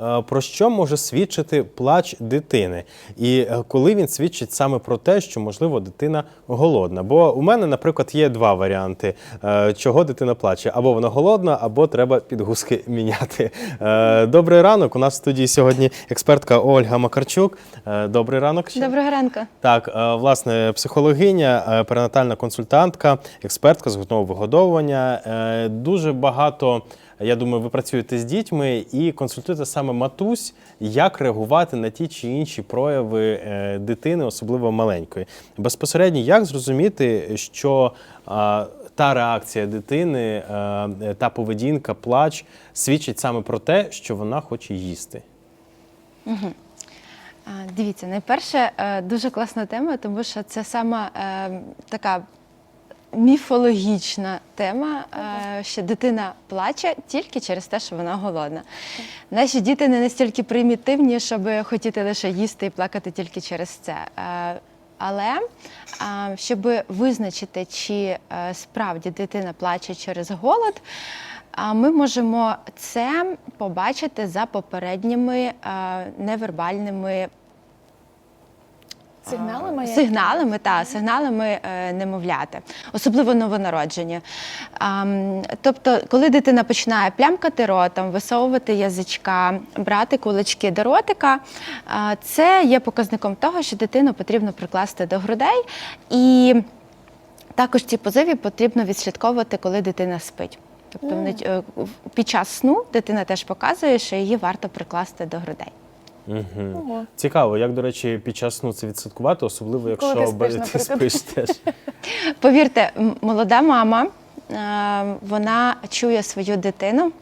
е, про що може свідчити плач дитини, і е, коли він свідчить саме про те, що можливо дитина голодна. Бо у мене, наприклад, є два варіанти, е, чого дитина плаче: або вона голодна, або треба підгузки міняти. Добрий ранок. У нас в студії сьогодні експертка Ольга Макарчук. Добрий ранок. ще. Доброго ранку. Так, власне, психологиня, перинатальна консультантка, експертка з грудного вигодовування. Дуже багато, я думаю, ви працюєте з дітьми і консультуєте саме матусь, як реагувати на ті чи інші прояви е, дитини, особливо маленької. Безпосередньо, як зрозуміти, що та реакція дитини, е, та поведінка, плач свідчить саме про те, що вона хоче їсти. А, Дивіться, найперше е, дуже класна тема, тому що це сама така міфологічна тема, е, що дитина плаче тільки через те, що вона голодна. Наші діти не настільки примітивні, щоб хотіти лише їсти і плакати тільки через це. Е, Але щоб визначити, чи е, справді дитина плаче через голод, ми можемо це побачити за попередніми невербальними Сигналами? сигналами, та сигналами е, немовляти, особливо новонародження. Ам, тобто, коли дитина починає плямкати ротом, висовувати язичка, брати кулачки до ротика, це є показником того, що дитину потрібно прикласти до грудей. І також ці позиви потрібно відслідковувати, коли дитина спить. Тобто е, під час сну дитина теж показує, що її варто прикласти до грудей. Угу. Ого. Цікаво, як, до речі, під час сну це відслідкувати, особливо Коли якщо ти спиш, бе- ти наприклад. спиш теж. Повірте, м- молода мама, е, вона чує свою дитину.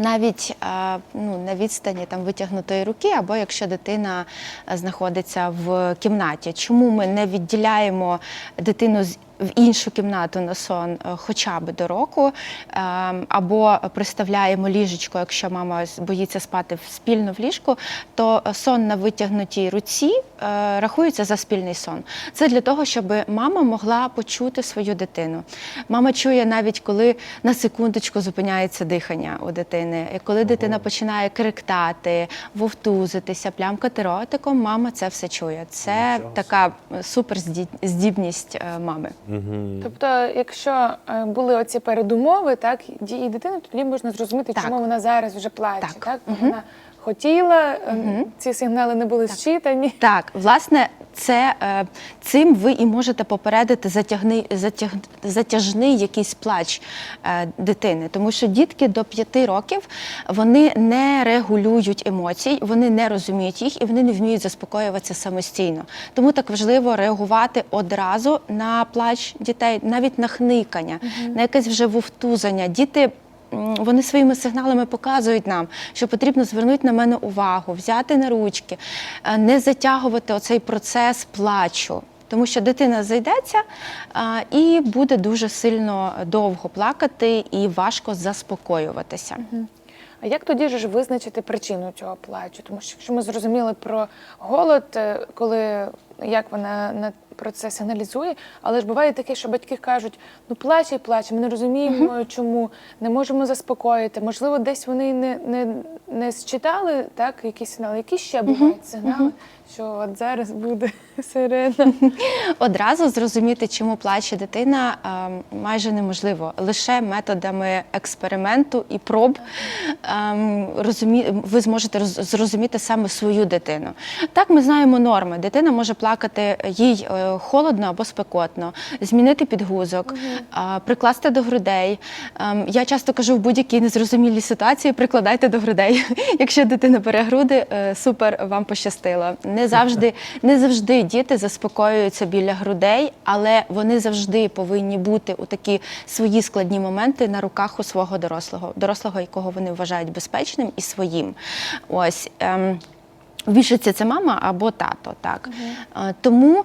Навіть е, ну, на відстані там витягнутої руки, або якщо дитина е, знаходиться в кімнаті. Чому ми не відділяємо дитину з в іншу кімнату на сон е, хоча б до року, е, або приставляємо ліжечко, якщо мама боїться спати в- спільно в ліжку, то е, сон на витягнутій руці е, рахується за спільний сон. Це для того, щоб мама могла почути свою дитину. Мама чує навіть коли на секундочку зупиняється дихання у дитини, і коли дитина починає криктати, вовтузитися, плямкати ротиком, мама це все чує. Це така суперздібність мами. Мгм. Тобто, якщо е, були оці передумови, так дії дитини, тоді можна зрозуміти, Так. чому вона зараз вже плаче. Так. Так, Бо вона хотіла, е, ці сигнали не були зчитані. Так, власне, це е, цим ви і можете попередити затягни, затяг, затяжний якийсь плач е, дитини, тому що дітки до 5 років вони не регулюють емоцій, вони не розуміють їх і вони не вміють заспокоюватися самостійно. Тому так важливо реагувати одразу на плач дітей, навіть на хникання, на якесь вже вовтузання. Діти вони своїми сигналами показують нам, що потрібно звернути на мене увагу, взяти на ручки, е, не затягувати оцей процес плачу. Тому що дитина зайдеться а, і буде дуже сильно довго плакати і важко заспокоюватися. А як тоді ж визначити причину цього плачу? Тому що якщо ми зрозуміли про голод, е, коли як вона на про це сигналізує, але ж буває таке, що батьки кажуть: ну плаче і плаче, ми не розуміємо, чому не можемо заспокоїти. Можливо, десь вони не, не, не считали так, якісь сигнали. Які ще бувають сигнали, що от зараз буде сирена. Одразу зрозуміти, чому плаче дитина, майже неможливо. Лише методами експерименту і проб розумі... ви зможете роз- зрозуміти саме свою дитину. Так, ми знаємо норми. Дитина може плакати їй е, холодно або спекотно, змінити підгузок, прикласти до грудей. Ем, Я часто кажу в будь-якій незрозумілій ситуації прикладайте до грудей. Якщо дитина бере груди, е, супер, вам пощастило. Не завжди, не завжди діти заспокоюються біля грудей, але вони завжди повинні бути у такі свої складні моменти на руках у свого дорослого, дорослого, якого вони вважають безпечним і своїм. Ось. Ем, в більшості це мама або тато. Так. Угу. Тому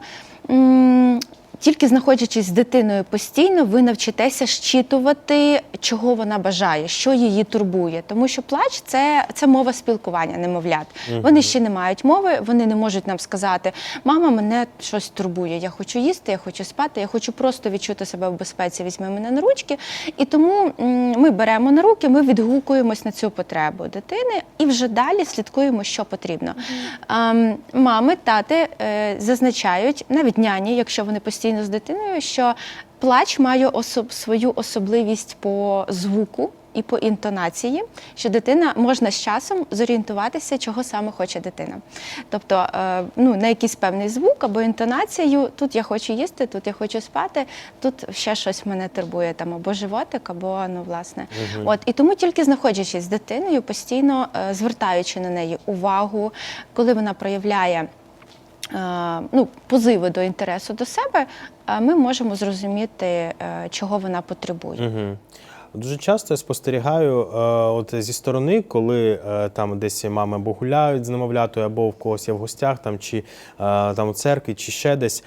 тільки знаходячись з дитиною постійно, ви навчитеся щитувати, чого вона бажає, що її турбує. Тому що плач це, це мова спілкування немовлят. Вони ще не мають мови, вони не можуть нам сказати: мама, мене щось турбує. Я хочу їсти, я хочу спати, я хочу просто відчути себе в безпеці. Візьми мене на ручки. І тому ми беремо на руки, ми відгукуємось на цю потребу дитини і вже далі слідкуємо, що потрібно. Ем, Мами, тати е, зазначають, навіть няні, якщо вони постійно з дитиною, що плач має особ, свою особливість по звуку. І по інтонації, що дитина можна з часом зорієнтуватися, чого саме хоче дитина. Тобто, е, ну, на якийсь певний звук або інтонацію, тут я хочу їсти, тут я хочу спати, тут ще щось мене турбує, там або животик, або ну, власне. От і тому тільки знаходячись з дитиною, постійно е, звертаючи на неї увагу, коли вона проявляє. Е, Ну, позиви до інтересу до себе, ми можемо зрозуміти, е, чого вона потребує. Угу. Дуже часто я спостерігаю е, от зі сторони, коли е, там десь мами або гуляють з немовлятою, або в когось є в гостях, там чи е, там у церкві, чи ще десь,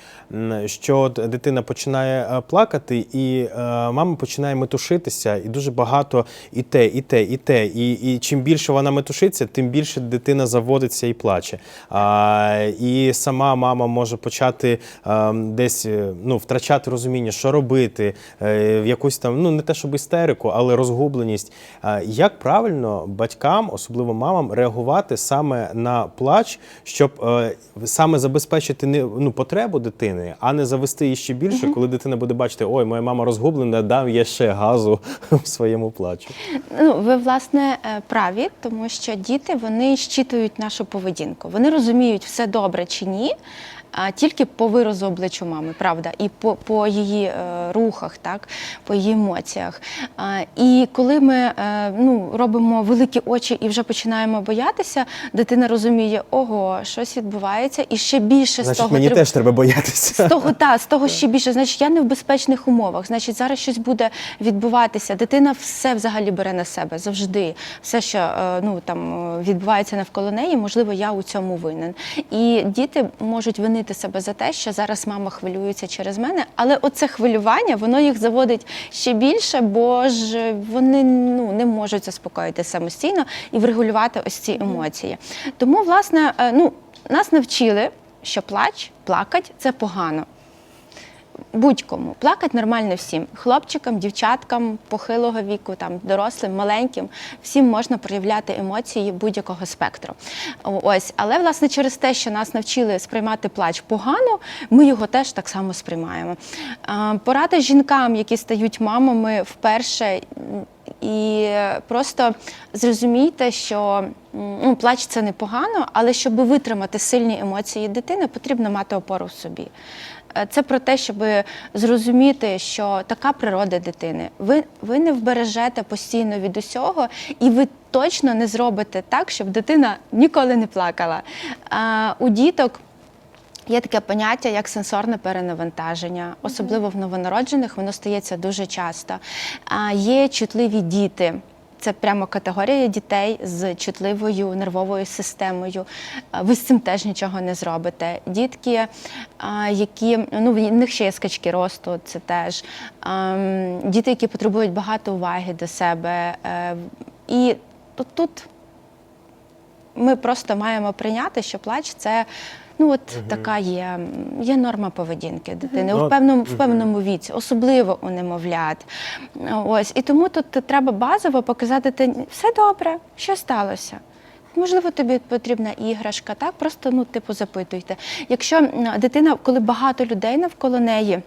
що дитина починає плакати, і мама починає метушитися, і дуже багато і те, і те, і те. І, і чим більше вона метушиться, тим більше дитина заводиться і плаче. А, і сама мама може почати десь ну, втрачати розуміння, що робити, в якусь там, ну не те, щоб істерику, але розгубленість. Як правильно батькам, особливо мамам, реагувати саме на плач, щоб е, саме забезпечити не ну, потребу дитини, а не завести її ще більше, коли дитина буде бачити, ой, моя мама розгублена, дам я ще газу в своєму плачу. Ну, ви власне е, праві, тому що діти вони щитують нашу поведінку. Вони розуміють, все добре чи ні. А тільки по виразу обличчю мами, правда, і по, по її е, рухах, так, по її емоціях. А, і коли ми е, ну, робимо великі очі і вже починаємо боятися, дитина розуміє, ого, щось відбувається, і ще більше з того мені триб- теж треба боятися. з того, та, з того ще більше. Значить, я не в безпечних умовах. Значить, зараз щось буде відбуватися. Дитина все взагалі бере на себе завжди. Все, що е, ну там відбувається навколо неї, можливо, я у цьому винен. І діти можуть винити себе за те, що зараз мама хвилюється через мене, але оце хвилювання воно їх заводить ще більше, бо ж вони ну не можуть заспокоїти самостійно і врегулювати ось ці емоції. Тому, власне, е, ну нас навчили, що плач, плакать це погано будь-кому. Плакать нормально всім. Хлопчикам, дівчаткам, похилого віку, там, дорослим, маленьким. Всім можна проявляти емоції будь-якого спектру. Ось. Але власне через те, що нас навчили сприймати плач погано, ми його теж так само сприймаємо. Порада жінкам, які стають мамами вперше. І просто зрозумійте, що ну, плач це непогано, але щоб витримати сильні емоції дитини, потрібно мати опору в собі. Е, Це про те, щоб зрозуміти, що така природа дитини. Ви, ви не вбережете постійно від усього, і ви точно не зробите так, щоб дитина ніколи не плакала. А, у діток Є таке поняття, як сенсорне перенавантаження, особливо в новонароджених, воно стається дуже часто. Є чутливі діти. Це прямо категорія дітей з чутливою нервовою системою. Ви з цим теж нічого не зробите. Дітки, які ну в них ще є скачки росту, це теж діти, які потребують багато уваги до себе. Е, І тут, тут ми просто маємо прийняти, що плач це. Ну, от така є, є норма поведінки дитини Ну, в певному, в певному віці, особливо у немовлят. Ось. І тому тут треба базово показати дитині, все добре, що сталося. Можливо, тобі потрібна іграшка, так? Просто ну, типу, запитуйте. Якщо дитина, коли багато людей навколо неї,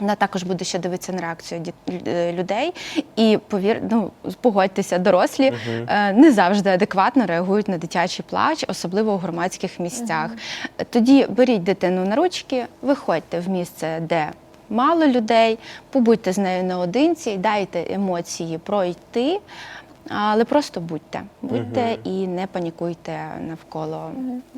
вона також буде ще дивитися на реакцію діт- е, людей. І повір, ну погодьтеся, дорослі е, не завжди адекватно реагують на дитячий плач, особливо у громадських місцях. Тоді беріть дитину на ручки, виходьте в місце, де мало людей, побудьте з нею наодинці, дайте емоції пройти. Але просто будьте, будьте і не панікуйте навколо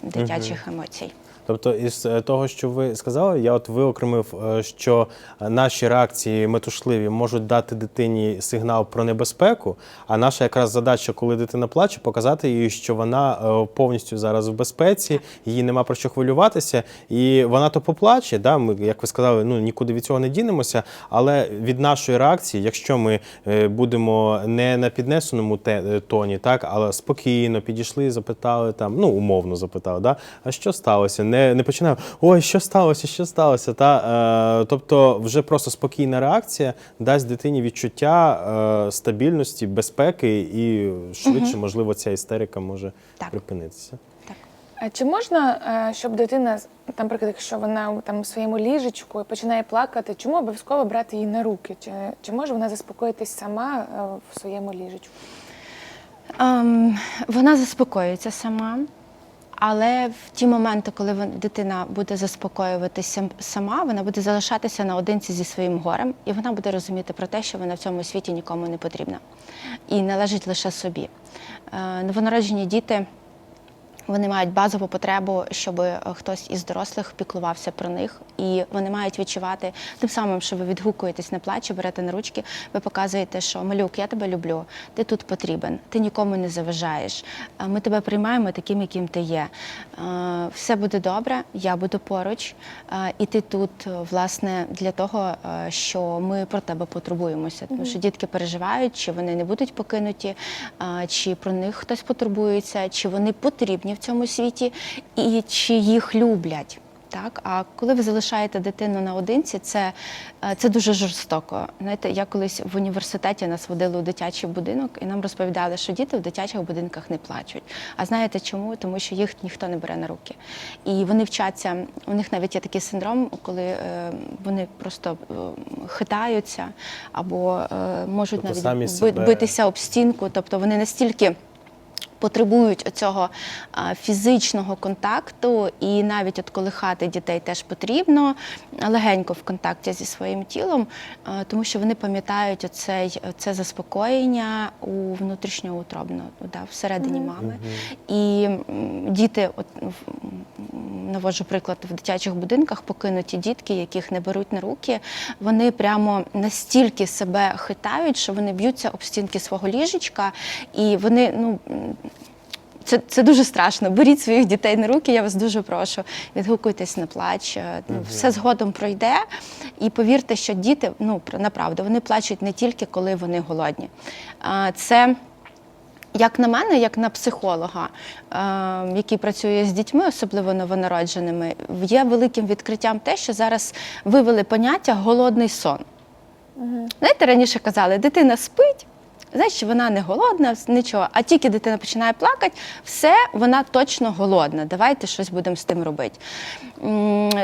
дитячих емоцій. Тобто, із е, того, що ви сказали, я от виокремив, е, що е, наші реакції метушливі можуть дати дитині сигнал про небезпеку. А наша якраз задача, коли дитина плаче, показати їй, що вона повністю зараз в безпеці, їй нема про що хвилюватися, і вона то поплаче. Да? Ми, як ви сказали, ну нікуди від цього не дінемося. Але від нашої реакції, якщо ми будемо не на піднесеному тоні, так, але спокійно підійшли, запитали там, ну умовно запитали, да? а що сталося? Не, не починаємо, ой, що сталося, що сталося? Та, е, тобто, вже просто спокійна реакція дасть дитині відчуття е, стабільності, безпеки, і швидше, можливо, ця істерика може Так. припинитися. А чи можна, е, щоб дитина, там, наприклад, якщо вона там у своєму ліжечку і починає плакати, чому обов'язково брати її на руки? Чи, чи може вона заспокоїтись сама е, в своєму ліжечку? Ем, вона заспокоюється сама, але в ті моменти, коли дитина буде заспокоюватися сама, вона буде залишатися наодинці зі своїм горем, і вона буде розуміти про те, що вона в цьому світі нікому не потрібна і належить лише собі. Е, Новонароджені діти. Вони мають базову потребу, щоб е, хтось із дорослих піклувався про них, і вони мають відчувати тим самим, що ви відгукуєтесь на плачі, берете на ручки, ви показуєте, що малюк, я тебе люблю, ти тут потрібен, ти нікому не заважаєш. Ми тебе приймаємо таким, яким ти є. Все буде добре, я буду поруч, і ти тут, е, власне, для того, е, що ми про тебе потурбуємося. Тому що дітки переживають, чи вони не будуть покинуті, чи про них хтось потурбується, чи вони потрібні в цьому світі, і чи їх люблять. Так, а коли ви залишаєте дитину наодинці, це, е, це дуже жорстоко. Знаєте, я колись в університеті нас водили у дитячий будинок і нам розповідали, що діти в дитячих будинках не плачуть. А знаєте чому? Тому що їх ніхто не бере на руки. І вони вчаться, у них навіть є такий синдром, коли е, вони просто е, хитаються або можуть Тобто навіть себе- битися об стінку. Тобто вони настільки потребують цього фізичного контакту, і навіть от колихати дітей теж потрібно легенько в контакті зі своїм тілом, тому що вони пам'ятають оцей, це заспокоєння у внутрішньоутробно, да, всередині мами. І діти, от наводжу приклад в дитячих будинках, покинуті дітки, яких не беруть на руки, вони прямо настільки себе хитають, що вони б'ються об стінки свого ліжечка, і вони, ну. Це, це дуже страшно. Беріть своїх дітей на руки, я вас дуже прошу. Відгукуйтесь на плач. Ну, Все згодом пройде. І повірте, що діти, ну про- направду, вони плачуть не тільки коли вони голодні. А, Це як на мене, як на психолога, е, який працює з дітьми, особливо новонародженими, є великим відкриттям те, що зараз вивели поняття голодний сон. Знаєте, раніше казали, дитина спить. Значить, вона не голодна, нічого. А тільки дитина починає плакати, все, вона точно голодна. Давайте щось будемо з тим робити.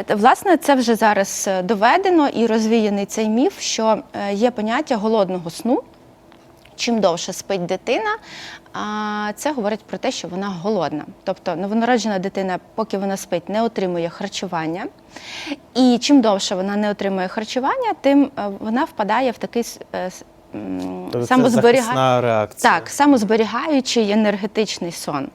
Власне, це вже зараз е, доведено і розвіяний цей міф, що е, є поняття голодного сну. Чим довше спить дитина, це говорить про те, що вона голодна. Тобто новонароджена дитина, поки вона спить, не отримує харчування. І чим довше вона не отримує харчування, тим е, вона впадає в такий Тобто самозберіга- реакція. Так, самозберігаючий енергетичний сон.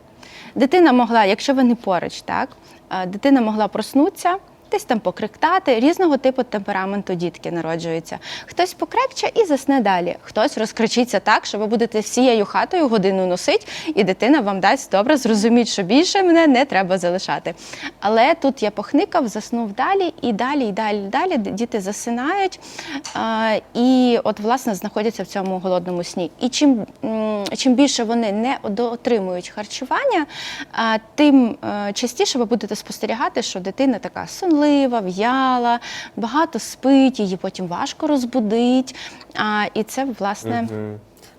Дитина могла, якщо ви не поруч, так, е, дитина могла проснутися. Десь там покриктати, різного типу темпераменту дітки народжуються. Хтось покрекче і засне далі. Хтось розкричиться так, що ви будете всією хатою годину носить, і дитина вам дасть добре зрозуміти, що більше мене не треба залишати. Але тут я похникав, заснув далі, і далі, і далі, і далі діти засинають. І от, власне, знаходяться в цьому голодному сні. І чим, чим більше вони не отримують харчування, тим е, частіше ви будете спостерігати, що дитина така сонлива, в'яла, багато спить, її потім важко розбудить. А, І це, власне.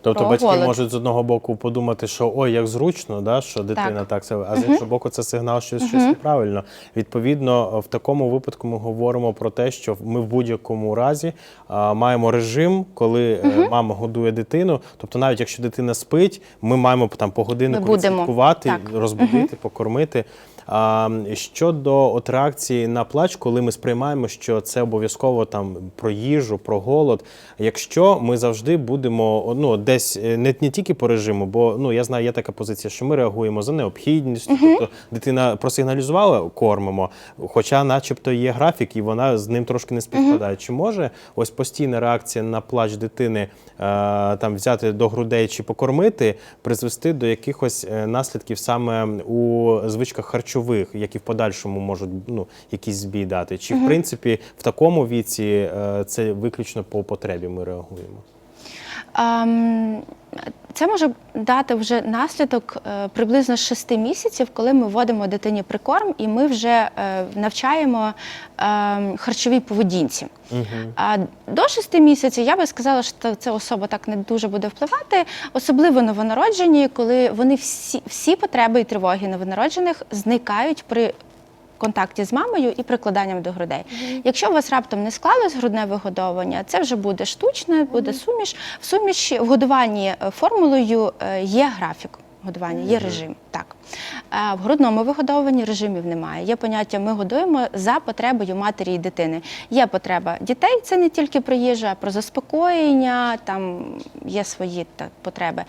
Тобто Про батьки голод. можуть з одного боку подумати, що ой, як зручно, да, що дитина так, себе, а з іншого боку, це сигнал, що щось неправильно. Відповідно, в такому випадку ми говоримо про те, що ми в будь-якому разі а, маємо режим, коли е, мама годує дитину. Тобто, навіть якщо дитина спить, ми маємо там по годиннику Так. розбудити, покормити. А, щодо от реакції на плач, коли ми сприймаємо, що це обов'язково там про їжу, про голод. Якщо ми завжди будемо ну, десь е, не, не тільки по режиму, бо ну я знаю, є така позиція, що ми реагуємо за необхідністю. Тобто дитина просигналізувала, кормимо, хоча, начебто, є графік, і вона з ним трошки не співпадає. Чи може ось постійна реакція на плач дитини е, там взяти до грудей чи покормити, призвести до якихось е, наслідків саме у звичках харчових, які в подальшому можуть ну, якісь збій дати? Чи в принципі в такому віці е, це виключно по потребі ми реагуємо? Ем, Це може дати вже наслідок е, приблизно 6 місяців, коли ми вводимо дитині прикорм, і ми вже е, навчаємо ем, харчовій поведінці. А до 6 місяців я би сказала, що ця особа так не дуже буде впливати, особливо новонароджені, коли вони всі, всі потреби і тривоги новонароджених зникають при контакті з мамою і прикладанням до грудей. Якщо у вас раптом не склалось грудне вигодовування, це вже буде штучне, буде суміш. В суміші в годуванні е, формулою е, є графік. Годування є режим, так в грудному вигодовуванні режимів немає. Є поняття, ми годуємо за потребою матері і дитини. Є потреба дітей, це не тільки про їжу, а про заспокоєння, там є свої та, потреби.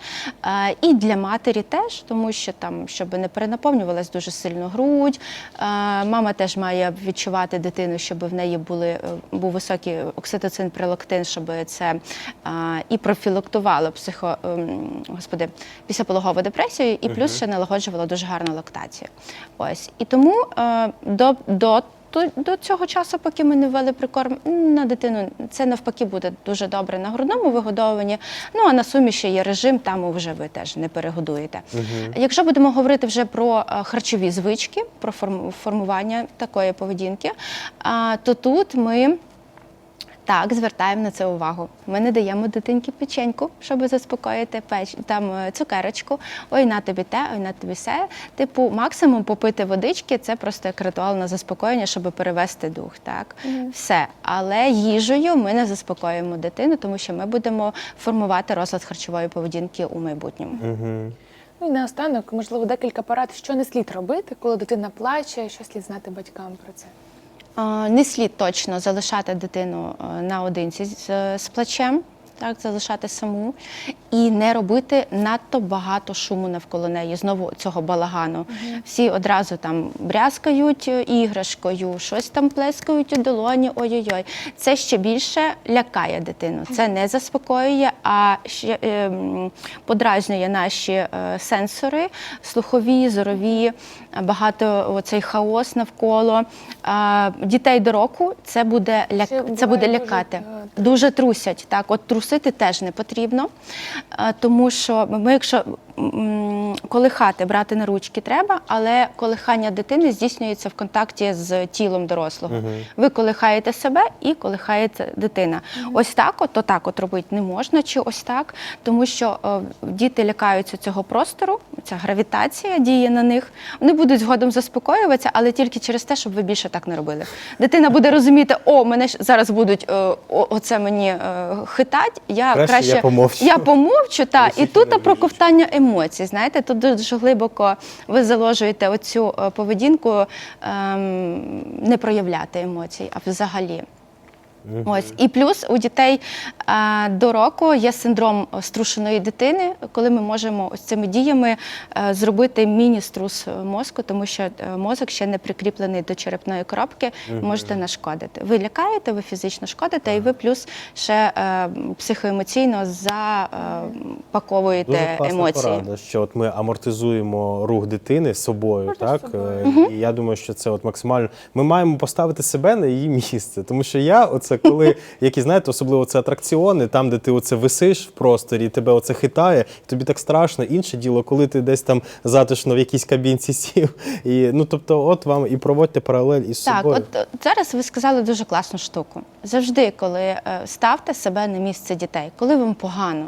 Е, І для матері теж, тому що там, щоб не перенаповнювалась дуже сильно грудь. е, Мама теж має відчувати дитину, щоб в неї були, е, був високий окситоцин, прилактин, щоб це е, і профілактувало психо, ем, господи, післяпологову депресію, і плюс ще налагоджувало дуже гарну лактацію. Ось і тому е, до, до до, до цього часу, поки ми не ввели прикорм на дитину, це навпаки буде дуже добре на грудному вигодовуванні. Ну а на суміші є режим, там вже ви теж не перегодуєте. Якщо будемо говорити вже про е, харчові звички, про форм- формування такої поведінки, то тут ми. Так, звертаємо на це увагу. Ми не даємо дитинки печеньку, щоб заспокоїти печ там е, цукерочку. Ой, на тобі те, ой, на тобі все. Типу, максимум попити водички це просто як ритуал на заспокоєння, щоб перевести дух. Так, все. Але їжею ми не заспокоїмо дитину, тому що ми будемо формувати розлад харчової поведінки у майбутньому. Ну і наостанок, можливо, декілька порад, що не слід робити, коли дитина плаче, що слід знати батькам про це. Не слід точно залишати дитину е, наодинці з плачем, так, залишати саму, і не робити надто багато шуму навколо неї, знову цього балагану. Всі одразу там брязкають е, іграшкою, щось там плескають у долоні, ой-ой-ой. Це ще більше лякає дитину. Це не заспокоює, а ще е, подразнює наші е, сенсори, слухові, зорові, е, багато оцей хаос навколо. А, Дітей до року це буде ляк... Це буде лякати. е, Дуже трусять. Так, от трусити теж не потрібно, е, тому що ми, якщо колихати, брати на ручки треба, але колихання дитини здійснюється в контакті з тілом дорослого. Ви колихаєте себе і колихаєте дитина. Ось так, от, отак от робити не можна, чи ось так, тому що е, діти лякаються цього простору, ця гравітація діє на них. Вони будуть згодом заспокоюватися, але тільки через те, щоб ви більше так не робили. Дитина буде розуміти, о, мене ж зараз будуть е, о, оце мені е, хитать. Я Краще краще, я помовчу. Я помовчу, та і тут про ковтання емоцій. Знаєте, тут дуже глибоко ви заложуєте оцю е, поведінку ем, не проявляти емоцій, а взагалі. Ось і плюс у дітей е, до року є синдром струшеної дитини, коли ми можемо ось цими діями е, зробити міні-струс мозку, тому що е, мозок ще не прикріплений до черепної коробки, можете нашкодити. Ви лякаєте, ви фізично шкодите, і ви плюс ще е, психоемоційно запаковуєте Дуже класна емоції. порада, що от ми амортизуємо рух дитини з собою, Можна так з собою. Е, і я думаю, що це от максимально. Ми маємо поставити себе на її місце, тому що я, оце коли які знаєте, особливо це атракціони, там, де ти оце висиш в просторі, тебе оце хитає, і тобі так страшно. Інше діло, коли ти десь там затишно в якійсь кабінці сів. І ну тобто, от вам і проводьте паралель із Так, собою. от е, зараз ви сказали дуже класну штуку. Завжди, коли е, ставте себе на місце дітей, коли вам погано,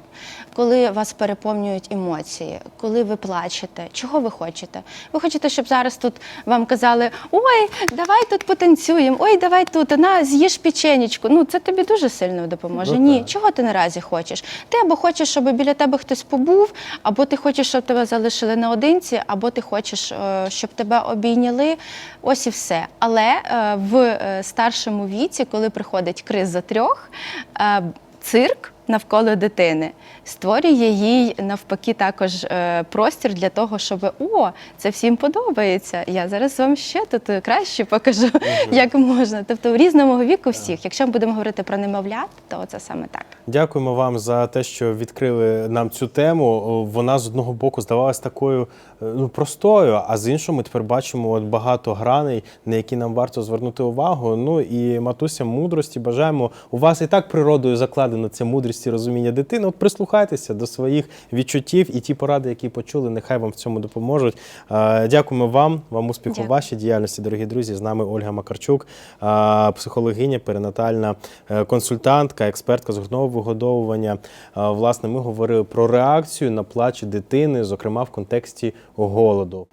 коли вас переповнюють емоції, коли ви плачете, чого ви хочете? Ви хочете, щоб зараз тут вам казали: ой, давай тут потанцюємо, ой, давай тут, на, з'їж печенечку. Водичку. Ну це тобі дуже сильно допоможе. Ну, Ні, так. чого ти наразі хочеш? Ти або хочеш, щоб біля тебе хтось побув, або ти хочеш, щоб тебе залишили наодинці, або ти хочеш, е, щоб тебе обійняли. Ось і все. Але е, в е, старшому віці, коли приходить криза трьох, цирк навколо дитини створює їй навпаки також е, простір для того, щоб о, це всім подобається. Я зараз вам ще тут краще покажу, як можна. Тобто в різному віку всіх. Якщо ми будемо говорити про немовлят, то це саме так. Дякуємо вам за те, що відкрили нам цю тему. Вона з одного боку здавалась такою е, ну, простою, а з іншого ми тепер бачимо от багато граней, на які нам варто звернути увагу. Ну і матуся мудрості бажаємо. У вас і так природою закладена ця мудрість і розуміння дитини. От прислухайтеся до своїх відчуттів і ті поради, які почули, нехай вам в цьому допоможуть. Дякуємо вам, вам успіху в вашій діяльності, дорогі друзі. З нами Ольга Макарчук, психологиня, перинатальна е, консультантка, експертка з грудного вигодовування. Власне, ми говорили про реакцію на плач дитини, зокрема в контексті голоду.